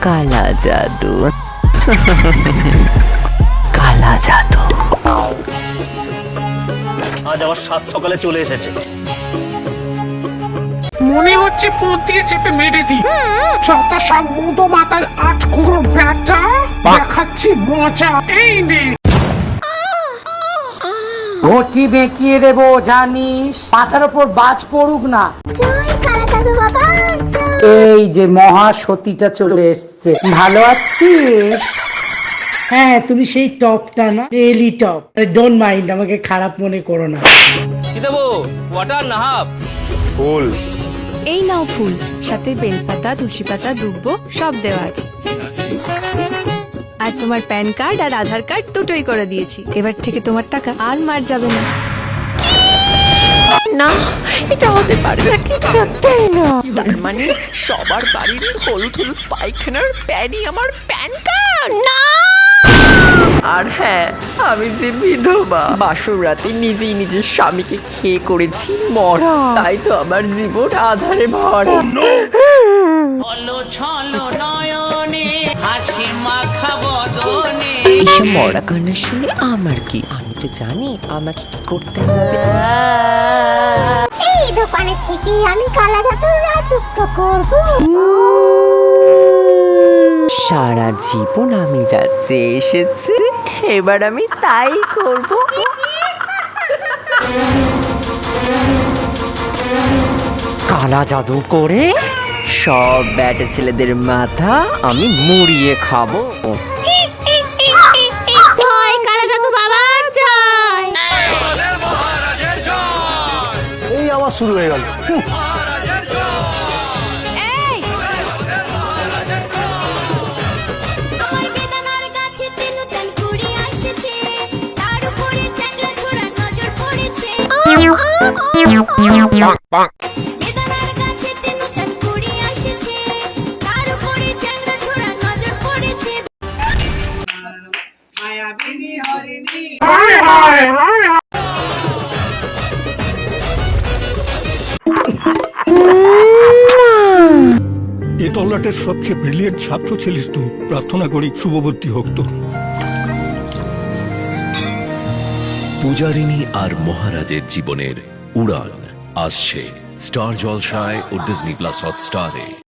কালা জাদু। কালা জাদু। আজ আবার সাত সকালে চলে এসেছে। মনে হচ্ছে পথ দিয়ে চেপে মেরে দি যত সব মুদো মাতাল আট কুড়ো ব্যাটা দেখাচ্ছি মজা। এই নে। ঘটি বেঁকিয়ে দেবো জানিস? মাথার ওপর বাজ পড়ুক না। এই যে মহা সতীটা চলে এসছে। ভালো আছিস? হ্যাঁ তুমি সেই টপটা না? ডেলি টপ ডোন্ট মাইন্ড আমাকে খারাপ মনে করো না। কি দেবো? ওয়াটার না হাফ ফুল। এই নাও ফুল। সাথে বেলপাতা তুলসী পাতা দুব্বো সব দেওয়া আছে। আর তোমার প্যান কার্ড আর আধার কার্ড দুটোই করে দিয়েছি। এবার থেকে তোমার টাকা আর মার যাবে না। না এটা হতে পারে না কিছুতেই না। তার মানে সবার বাড়ির হলুদ হলুদ পায়খানার প্যানই আমার প্যান কার্ড। না! আর হ্যাঁ আমি যে বিধবা বাসর রাতে নিজেই নিজের স্বামীকে খেয়ে করেছি মরা। তাই তো আমার জীবন আধারে ভরা। এইসব মরা কান্না শুনে আমার কি? আমি তো জানি আমাকে কি করতে হবে। এই দোকানে থেকে আমি কালা জাদুর রাজত্ব করব। সারা জীবন আমি যাচ্ছে এসেছে এবার আমি তাই করব। কালা জাদু করে সব ব্যাটে ছেলেদের মাথা আমি মুড়িয়ে খাব। আবার শুরু হয়ে গেল। তিনতন কুড়ি তল্লাটের সবচেয়ে ব্রিলিয়েন্ট ছাত্র ছিলিস তুই। প্রার্থনা করি শুভবর্তী হোক তো পূজারিনী আর মহারাজের জীবনের উড়ান আসছে। স্টার জলসায় ও ডিজনি প্লাস হটস্টারে।